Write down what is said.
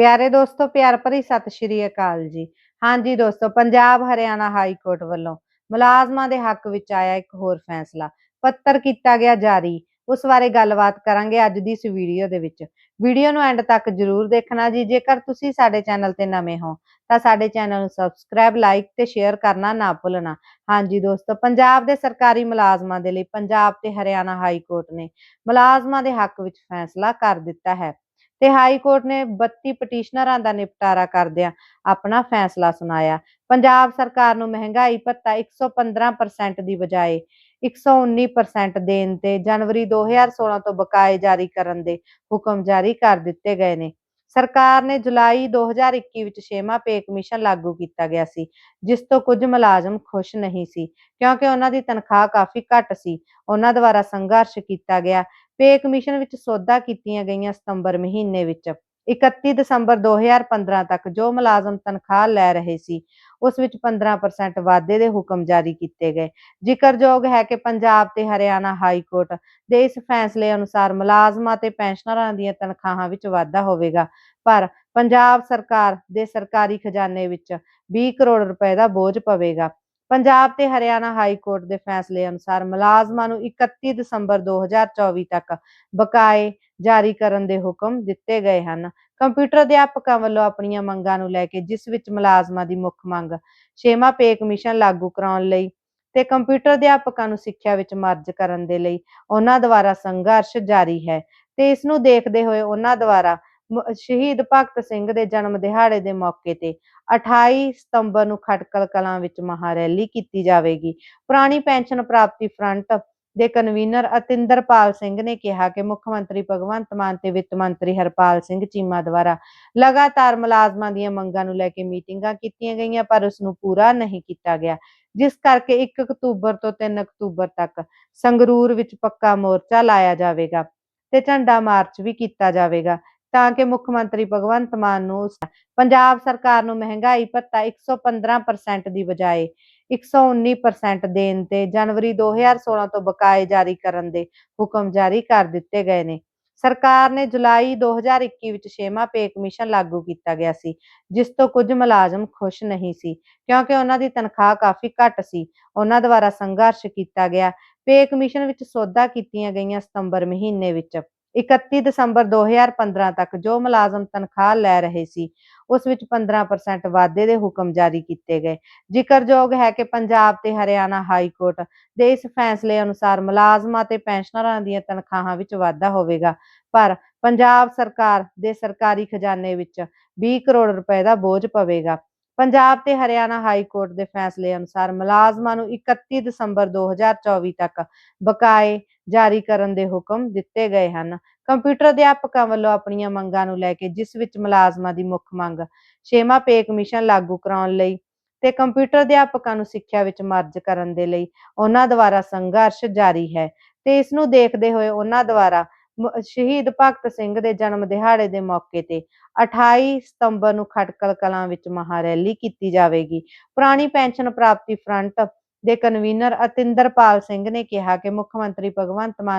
ਪਿਆਰੇ ਦੋਸਤੋ, ਪਿਆਰ ਭਰੀ ਸਤਿ ਸ਼੍ਰੀ ਅਕਾਲ ਜੀ। ਹਾਂਜੀ ਦੋਸਤੋ, ਪੰਜਾਬ ਹਰਿਆਣਾ ਹਾਈ ਕੋਰਟ ਵੱਲੋਂ ਮੁਲਾਜ਼ਮਾਂ ਦੇ ਹੱਕ ਵਿੱਚ ਆਇਆ ਇੱਕ ਹੋਰ ਫੈਸਲਾ, ਪੱਤਰ ਕੀਤਾ ਗਿਆ ਜਾਰੀ। ਉਸ ਬਾਰੇ ਗੱਲਬਾਤ ਕਰਾਂਗੇ ਅੱਜ ਦੀ ਇਸ ਵੀਡੀਓ ਦੇ ਵਿੱਚ। ਵੀਡੀਓ ਨੂੰ ਐਂਡ ਤੱਕ ਜਰੂਰ ਦੇਖਣਾ ਜੀ। ਜੇਕਰ ਤੁਸੀਂ ਸਾਡੇ ਚੈਨਲ ਤੇ ਨਵੇਂ ਹੋ, ਤਾਂ ਸਾਡੇ ਚੈਨਲ ਨੂੰ ਸਬਸਕ੍ਰਾਈਬ, ਲਾਈਕ ਤੇ ਸ਼ੇਅਰ ਕਰਨਾ ਨਾ ਭੁੱਲਣਾ। ਹਾਂਜੀ ਦੋਸਤੋ, ਪੰਜਾਬ ਦੇ ਸਰਕਾਰੀ ਮੁਲਾਜ਼ਮਾਂ ਦੇ ਲਈ ਪੰਜਾਬ ਤੇ ਹਰਿਆਣਾ ਹਾਈ ਕੋਰਟ ਨੇ ਮੁਲਾਜ਼ਮਾਂ ਦੇ ਹੱਕ ਵਿੱਚ ਫੈਸਲਾ ਕਰ ਦਿੱਤਾ ਹੈ। ਤੇ ਹਾਈ ਕੋਰਟ ਨੇ 32 ਪਟੀਸ਼ਨਰਾਂ ਦਾ ਨਿਪਟਾਰਾ ਕਰਦਿਆਂ ਆਪਣਾ ਫੈਸਲਾ ਸੁਣਾਇਆ। ਪੰਜਾਬ ਸਰਕਾਰ ਨੂੰ ਮਹਿੰਗਾਈ ਭੱਤਾ 115% ਦੀ ਬਜਾਏ 119% ਦੇਣ ਤੇ ਜਨਵਰੀ 2016 ਤੋਂ ਬਕਾਏ ਜਾਰੀ ਕਰਨ ਦੇ ਹੁਕਮ ਜਾਰੀ ਕਰ ਦਿੱਤੇ ਗਏ ਨੇ। ਸਰਕਾਰ ਨੇ ਜੁਲਾਈ 2021 ਵਿੱਚ ਛੇਵਾਂ ਪੇ ਕਮਿਸ਼ਨ ਲਾਗੂ ਕੀਤਾ ਗਿਆ ਸੀ, ਜਿਸ ਤੋਂ ਕੁਝ ਮੁਲਾਜ਼ਮ ਖੁਸ਼ ਨਹੀਂ ਸੀ, ਕਿਉਂਕਿ ਉਹਨਾਂ ਦੀ ਤਨਖਾਹ ਕਾਫੀ ਘੱਟ ਸੀ। ਉਹਨਾਂ ਦੁਆਰਾ ਸੰਘਰਸ਼ ਕੀਤਾ ਗਿਆ ਪੇ ਕਮਿਸ਼ਨ ਵਿੱਚ ਸੌਦਾ ਕੀਤੀਆਂ ਗਈਆਂ ਸਤੰਬਰ ਮਹੀਨੇ ਵਿੱਚ। 31 ਦਸੰਬਰ 2015 ਤੱਕ ਜੋ ਮੁਲਾਜ਼ਮ ਤਨਖਾਹ ਲੈ ਰਹੇ ਸੀ, ਉਸ ਵਿੱਚ 15% ਵਾਧੇ ਦੇ ਹੁਕਮ ਜਾਰੀ ਕੀਤੇ ਗਏ। ਜ਼ਿਕਰਯੋਗ ਹੈ ਕਿ ਪੰਜਾਬ ਤੇ ਹਰਿਆਣਾ ਹਾਈ ਕੋਰਟ ਦੇ ਇਸ ਫੈਸਲੇ ਅਨੁਸਾਰ ਮੁਲਾਜ਼ਮਾਂ ਤੇ ਪੈਨਸ਼ਨਰਾਂ ਦੀਆਂ ਤਨਖਾਹਾਂ ਵਿੱਚ ਵਾਧਾ ਹੋਵੇਗਾ, ਪਰ ਪੰਜਾਬ ਸਰਕਾਰ ਦੇ ਸਰਕਾਰੀ ਖਜ਼ਾਨੇ ਵਿੱਚ 20 ਕਰੋੜ ਰੁਪਏ ਦਾ ਬੋਝ ਪਵੇਗਾ। ਪੰਜਾਬ ਤੇ ਹਰਿਆਣਾ ਹਾਈ ਕੋਰਟ ਦੇ ਫੈਸਲੇ ਅਨੁਸਾਰ ਮੁਲਾਜ਼ਮਾਂ ਨੂੰ 31 ਦਸੰਬਰ 2024 ਤੱਕ ਬਕਾਏ ਜਾਰੀ ਕਰਨ ਦੇ ਹੁਕਮ ਦਿੱਤੇ ਗਏ ਹਨ। ਕੰਪਿਊਟਰ ਅਧਿਆਪਕਾਂ ਵੱਲੋਂ ਆਪਣੀਆਂ ਮੰਗਾਂ ਨੂੰ ਲੈ ਕੇ ਜਿਸ ਵਿੱਚ ਮੁਲਾਜ਼ਮਾਂ ਦੀ ਮੁੱਖ ਮੰਗ ਛੇਵਾਂ ਪੇ ਕਮਿਸ਼ਨ ਲਾਗੂ ਕਰਾਉਣ ਲਈ ਤੇ ਕੰਪਿਊਟਰ ਅਧਿਆਪਕਾਂ ਨੂੰ ਸਿੱਖਿਆ ਵਿੱਚ ਮਰਜ ਕਰਨ ਦੇ ਲਈ ਉਹਨਾਂ ਦੁਆਰਾ ਸੰਘਰਸ਼ ਜਾਰੀ ਹੈ ਤੇ ਇਸ ਨੂੰ ਦੇਖਦੇ ਹੋਏ ਉਹਨਾਂ ਦੁਆਰਾ ਸ਼ਹੀਦ ਭਗਤ ਸਿੰਘ ਦੇ ਜਨਮ ਦਿਹਾੜੇ ਦੇ ਮੌਕੇ ਤੇ 28 ਸਤੰਬਰ ਨੂੰ ਖਟਕਲ ਕਲਾਂ ਵਿੱਚ ਮਹਾ ਰੈਲੀ ਕੀਤੀ ਜਾਵੇਗੀ। ਪੁਰਾਣੀ ਪੈਨਸ਼ਨ ਪ੍ਰਾਪਤੀ ਫਰੰਟ ਦੇ ਕਨਵੀਨਰ ਅਤਿੰਦਰਪਾਲ ਸਿੰਘ ਨੇ ਕਿਹਾ ਕਿ ਮੁੱਖ ਮੰਤਰੀ ਭਗਵੰਤ ਮਾਨ ਤੇ ਵਿੱਤ ਮੰਤਰੀ ਹਰਪਾਲ ਸਿੰਘ ਚੀਮਾ ਦੁਆਰਾ ਲਗਾਤਾਰ ਮੁਲਾਜ਼ਮਾਂ ਦੀਆਂ ਮੰਗਾਂ ਨੂੰ ਲੈ ਕੇ ਮੀਟਿੰਗਾਂ ਕੀਤੀਆਂ ਗਈਆਂ, ਪਰ ਉਸ ਨੂੰ ਪੂਰਾ ਨਹੀਂ ਕੀਤਾ ਗਿਆ। ਜਿਸ ਕਰਕੇ 1 ਅਕਤੂਬਰ ਤੋਂ 3 ਅਕਤੂਬਰ ਤੱਕ ਸੰਗਰੂਰ ਵਿੱਚ ਪੱਕਾ ਮੋਰਚਾ ਲਾਇਆ ਜਾਵੇਗਾ ਤੇ ਝੰਡਾ ਮਾਰਚ ਵੀ ਕੀਤਾ ਜਾਵੇਗਾ। ਤਾਂ ਕਿ ਮੁੱਖ ਮੰਤਰੀ ਭਗਵੰਤ ਮਾਨ ਨੂੰ ਪੰਜਾਬ ਸਰਕਾਰ ਨੂੰ ਮਹਿੰਗਾਈ ਭੱਤਾ 115% ਦੀ ਬਜਾਏ 119% ਦੇਣ ਤੇ ਜਨਵਰੀ 2016 ਤੋਂ ਬਕਾਏ ਜਾਰੀ ਕਰਨ ਦੇ ਹੁਕਮ ਜਾਰੀ ਕਰ ਦਿੱਤੇ ਗਏ ਨੇ। ਸਰਕਾਰ ਨੇ ਜੁਲਾਈ 2021 ਵਿੱਚ ਛੇਵਾਂ ਪੇ ਕਮਿਸ਼ਨ ਲਾਗੂ ਕੀਤਾ ਗਿਆ ਸੀ, ਜਿਸ ਤੋਂ ਕੁਝ ਮੁਲਾਜ਼ਮ ਖੁਸ਼ ਨਹੀਂ ਸੀ, ਕਿਉਂਕਿ ਉਹਨਾਂ ਦੀ ਤਨਖਾਹ ਕਾਫੀ ਘੱਟ ਸੀ। ਉਹਨਾਂ ਦੁਆਰਾ ਸੰਘਰਸ਼ ਕੀਤਾ ਗਿਆ। ਪੇ ਕਮਿਸ਼ਨ ਵਿੱਚ ਸੋਧਾਂ ਕੀਤੀਆਂ ਗਈਆਂ ਸਤੰਬਰ ਮਹੀਨੇ ਵਿੱਚ। 31 ਦਸੰਬਰ 2015 ਤੱਕ ਜੋ ਮੁਲਾਜ਼ਮ ਤਨਖਾਹ ਲੈ ਰਹੇ ਸੀ, ਉਸ ਵਿੱਚ 15% ਵਾਧੇ ਦੇ ਹੁਕਮ ਜਾਰੀ ਕੀਤੇ ਗਏ। ਜ਼ਿਕਰਯੋਗ ਹੈ ਕਿ ਪੰਜਾਬ ਤੇ ਹਰਿਆਣਾ ਹਾਈ ਕੋਰਟ ਦੇ ਇਸ ਫੈਸਲੇ ਅਨੁਸਾਰ ਮੁਲਾਜ਼ਮਾਂ ਤੇ ਪੈਨਸ਼ਨਰਾਂ ਦੀਆਂ ਤਨਖਾਹਾਂ ਵਿੱਚ ਵਾਧਾ ਹੋਵੇਗਾ, ਪਰ ਪੰਜਾਬ ਸਰਕਾਰ ਦੇ ਸਰਕਾਰੀ ਖਜ਼ਾਨੇ ਵਿੱਚ 20 ਕਰੋੜ ਰੁਪਏ ਦਾ ਬੋਝ ਪਵੇਗਾ। ਪੰਜਾਬ ਤੇ ਹਰਿਆਣਾ ਹਾਈ ਕੋਰਟ ਦੇ ਫੈਸਲੇ ਅਨੁਸਾਰ ਮੁਲਾਜ਼ਮਾਂ ਨੂੰ 31 ਦਸੰਬਰ 2024 ਤੱਕ ਬਕਾਏ ਜਾਰੀ ਕਰਨ ਦੇ ਹੁਕਮ ਦਿੱਤੇ ਗਏ ਹਨ। ਕੰਪਿਊਟਰ ਅਧਿਆਪਕਾਂ ਵੱਲੋਂ ਆਪਣੀਆਂ ਮੰਗਾਂ ਨੂੰ ਲੈ ਕੇ ਜਿਸ ਵਿੱਚ ਮੁਲਾਜ਼ਮਾਂ ਦੀ ਮੁੱਖ ਮੰਗ ਛੇਵਾਂ ਪੇ ਕਮਿਸ਼ਨ ਲਾਗੂ ਕਰਾਉਣ ਲਈ ਤੇ ਕੰਪਿਊਟਰ ਅਧਿਆਪਕਾਂ ਨੂੰ ਸਿੱਖਿਆ ਵਿੱਚ ਮਰਜ ਕਰਨ ਦੇ ਲਈ ਉਹਨਾਂ ਦੁਆਰਾ ਸੰਘਰਸ਼ ਜਾਰੀ ਹੈ ਤੇ ਇਸ ਨੂੰ ਦੇਖਦੇ ਹੋਏ ਉਹਨਾਂ ਦੁਆਰਾ ਸ਼ਹੀਦ ਭਗਤ ਸਿੰਘ ਦੇ ਜਨਮ ਦਿਹਾੜੇ ਦੇ ਮੌਕੇ ਤੇ 28 ਸਤੰਬਰ ਨੂੰ ਖਟਕਲ ਕਲਾਂ ਵਿੱਚ ਮਹਾ ਰੈਲੀ ਕੀਤੀ ਜਾਵੇਗੀ। ਪੁਰਾਣੀ ਪੈਨਸ਼ਨ ਪ੍ਰਾਪਤੀ ਫਰੰਟ ਦੇ ਕਨਵੀਨਰ ਅਤਿੰਦਰਪਾਲ ਸਿੰਘ ਨੇ ਕਿਹਾ ਕਿ ਮੁੱਖ ਮੰਤਰੀ ਭਗਵੰਤ ਮਾਨ